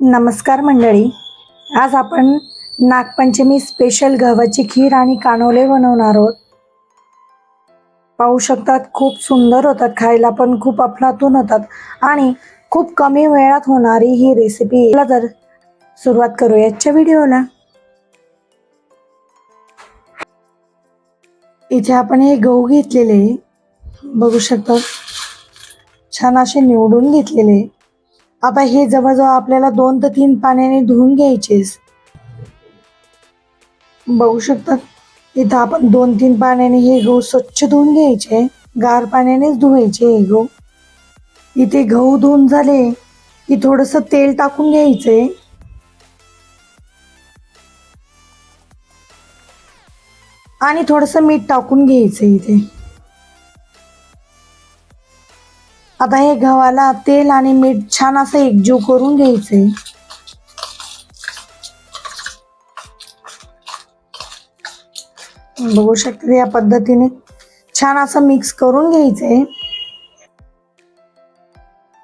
नमस्कार मंडळी. आज आपण नागपंचमी स्पेशल गव्हाची खीर आणि कानोले बनवणार आहोत. पाहू शकतात खूप सुंदर होतात खायला पण खूप अफलातून होतात आणि खूप कमी वेळात होणारी ही रेसिपी तर सुरुवात करूया आजच्या व्हिडिओला. इथे आपण हे गहू घेतलेले. बघू शकता छान असे निवडून घेतलेले. आता हे जवळजवळ आपल्याला दोन ते तीन पाण्याने धुवून घ्यायचेच बघू शकतात इथं आपण दोन तीन पाण्याने हे गहू स्वच्छ धुवून घ्यायचे गार पाण्यानेच धुवायचे हे गहू. इथे गहू धुवून झाले की थोडस तेल टाकून घ्यायचंय आणि थोडस मीठ टाकून घ्यायचं इथे. आता हे गव्हाला तेल आणि मीठ छान असं एकजीव करून घ्यायचंय. बघू शकते या पद्धतीने छान असं मिक्स करून घ्यायचंय.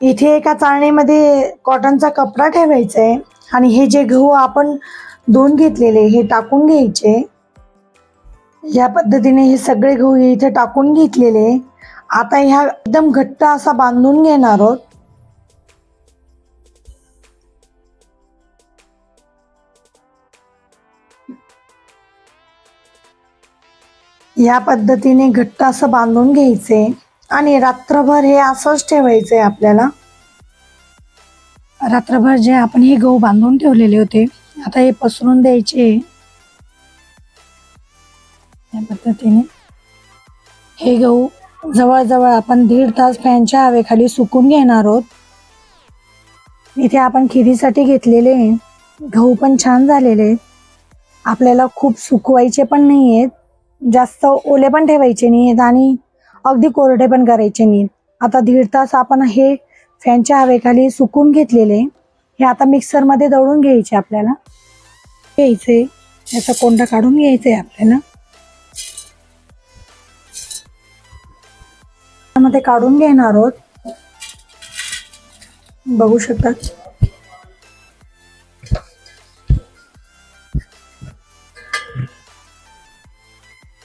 इथे एका चाळणीमध्ये कॉटनचा कपडा ठेवायचा आहे आणि हे जे गहू आपण दोन घेतलेले हे टाकून घ्यायचे. या पद्धतीने हे सगळे गहू इथे टाकून घेतलेले. आता ह्या एकदम घट्ट असा बांधून घेणार आहोत. या पद्धतीने घट्ट असं बांधून घ्यायचे आणि रात्रभर हे असंच ठेवायचंय आपल्याला. रात्रभर जे आपण हे गहू बांधून ठेवलेले होते आता हे पसरून द्यायचे. या पद्धतीने हे गहू जवळजवळ आपण दीड तास फॅनच्या हवेखाली सुकून घेणार आहोत. इथे आपण खिरीसाठी घेतलेले गहू पण छान झालेले. आहेत. आपल्याला खूप सुकवायचे पण नाही आहेत जास्त ओले पण ठेवायचे नाही आहेत आणि अगदी कोरडे पण करायचे नाहीत आता दीड तास आपण हे फॅनच्या हवेखाली सुकून घेतलेले. हे आता मिक्सरमध्ये दळून घ्यायचे आपल्याला. घ्यायचे. याचा कोंडा काढून घ्यायचा आहे आपल्याला. मध्ये काढून घेणार आहोत. बघू शकता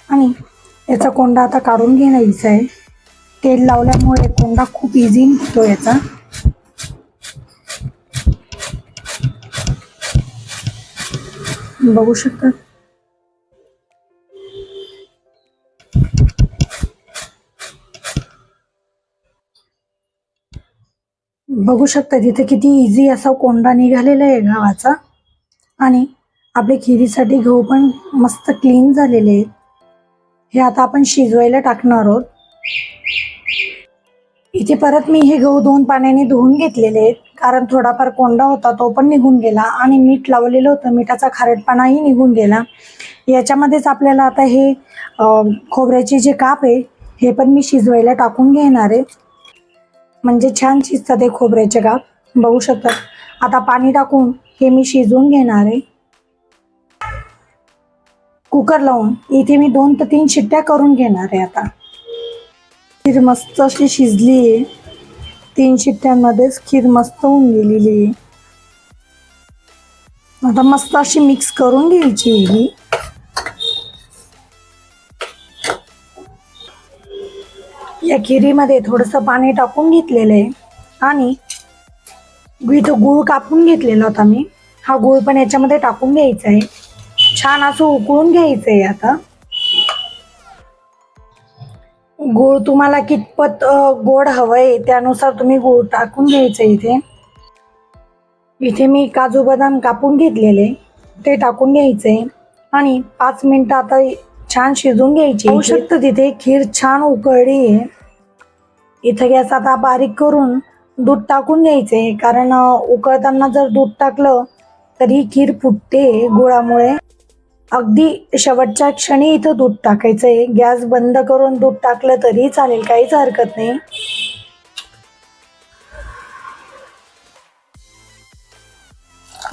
आणि याचा कोंडा आता काढून घ्यायचा आहे. तेल लावल्यामुळे कोंडा खूप इझी निघतो याचा. बघू शकता बघू शकता तिथे किती इझी असा कोंडा निघालेला आहे गव्हाचा आणि आपले खिरीसाठी गहू पण मस्त क्लीन झालेले आहेत. हे आता आपण शिजवायला टाकणार आहोत. इथे परत मी हे गहू दोन पाण्याने धुवून घेतलेले आहेत. कारण थोडाफार कोंडा होता तो पण निघून गेला. आणि मीठ लावलेलं होतं. मिठाचा खारटपणाही निघून गेला. याच्यामध्येच आपल्याला आता हे खोबऱ्याचे जे काप आहे हे पण मी शिजवायला टाकून घेणार आहे. म्हणजे छान शिजतात ते खोबऱ्याचे काप. बघू शकतात. आता पाणी टाकून हे मी शिजवून घेणार आहे. कुकर लावून इथे मी दोन ते तीन शिट्ट्या करून घेणार आहे आता. खीर मस्त अशी शिजली आहे. तीन शिट्ट्यांमध्येच खीर मस्त होऊन गेलेली आहे. आता मस्त अशी मिक्स करून घ्यायची ही. या खिरीमध्ये थोडंसं पाणी टाकून घेतलेलं आहे. आणि इथं गूळ कापून घेतलेला होता मी. हा गूळ पण याच्यामध्ये टाकून घ्यायचा आहे. छान असं उकळून घ्यायचं आहे आता. गूळ तुम्हाला कितपत गोड हवंय त्यानुसार तुम्ही गूळ टाकून घ्यायचं इथे. इथे मी काजू बदाम कापून घेतलेले ते टाकून घ्यायचे आणि पाच मिनिटं आता छान शिजून घ्यायची होऊ शकतं तिथे खीर छान उकळली आहे. इथं गॅस आता बारीक करून दूध टाकून घ्यायचे कारण उकळताना जर दूध टाकलं तर ही खीर फुटते गुळामुळे. अगदी शेवटच्या क्षणी इथं दूध टाकायचंय. गॅस बंद करून दूध टाकलं तरी चालेल काहीच हरकत नाही.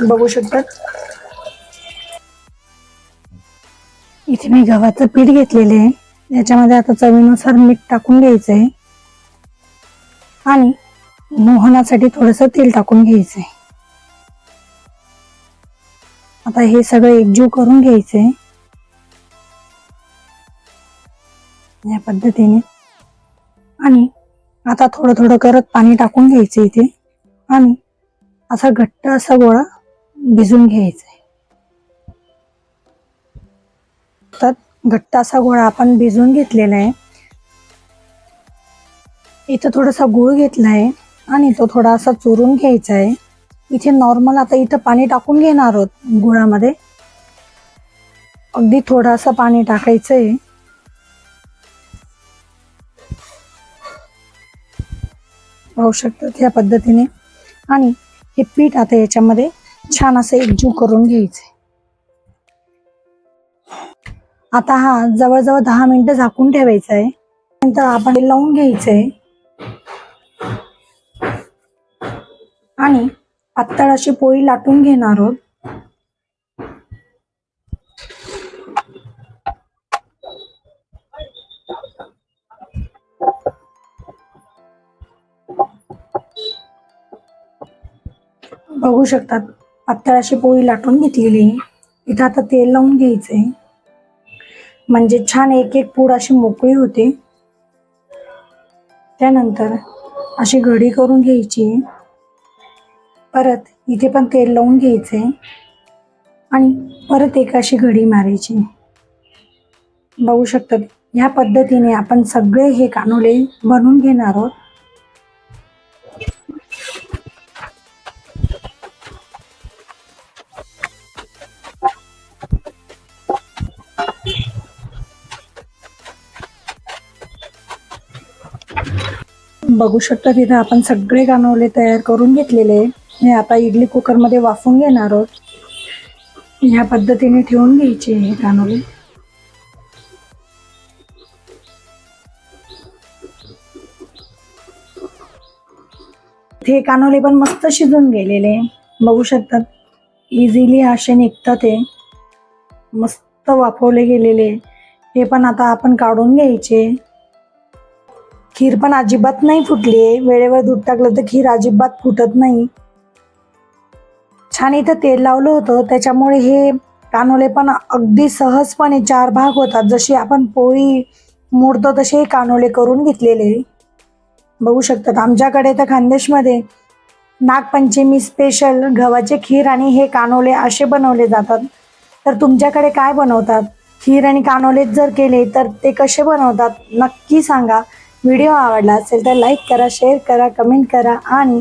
बघू शकतात इथे मी गव्हाचं पीठ घेतलेलं आहे. याच्यामध्ये आता चवीनुसार मीठ टाकून घ्यायचं आहे आणि मोहनासाठी थोडंसं तेल टाकून घ्यायचंय. आता हे सगळं एकजीव करून घ्यायचंय. या पद्धतीने. आणि आता थोडं थोडं करत पाणी टाकून घ्यायचं इथे. आणि असा घट्ट असा गोळा भिजून घ्यायचा आहे तर घट्ट असा गोळा आपण भिजवून घेतलेला आहे. इथं थोडासा गुळ घेतला आहे आणि तो थोडासा चुरून घ्यायचा आहे इथे नॉर्मल आता इथं पाणी टाकून घेणार आहोत गुळामध्ये. अगदी थोडासा पाणी टाकायचं आहे पाहू शकतात या पद्धतीने. आणि हे पीठ आता याच्यामध्ये छान असं एकजीव करून घ्यायचं आता हा जवळजवळ दहा मिनिटं झाकून ठेवायचं आहे नंतर आपण लावून घ्यायचंय. आणि पातळ अशी पोळी लाटून घेणार आहोत. बघू शकतात पातळ अशी पोळी लाटून घेतलेली इथं आता तेल लावून घ्यायचंय. म्हणजे छान एक एक पूड अशी मोकळी होते. त्यानंतर अशी घडी करून घ्यायची परत इथे पण तेल लावून घ्यायचंय आणि परत एक अशी घडी मारायची बघू शकतात ह्या पद्धतीने आपण सगळे हे कानोले बनवून घेणार आहोत बघू शकता तिथं आपण सगळे कानवले तयार करून घेतलेले आहे. हे आता इडली कुकरमध्ये वाफून घेणार आहोत. ह्या पद्धतीने ठेवून घ्यायचे हे कानोले हे कानोले पण मस्त शिजून गेलेले बघू शकतात इझिली असे निघतात हे. मस्त वाफवले गेलेले हे पण आता आपण काढून घ्यायचे. खीर पण अजिबात नाही फुटली आहे. वेळेवर दूध टाकलं तर खीर अजिबात फुटत नाही. छान इथं तेल लावलं होतं. त्याच्यामुळे हे कानोले पण अगदी सहजपणे चार भाग होतात. जशी आपण पोळी मोडतो तसे कानोले करून घेतलेले. बघू शकतात. आमच्याकडे तर खानदेशमध्ये नागपंचमी स्पेशल गव्हाचे खीर आणि हे कानोले असे बनवले जातात. तर तुमच्याकडे काय बनवतात? खीर आणि कानोलेच जर केले तर ते कसे बनवतात? नक्की सांगा. व्हिडिओ आवडला असेल तर लाईक करा शेअर करा कमेंट करा आणि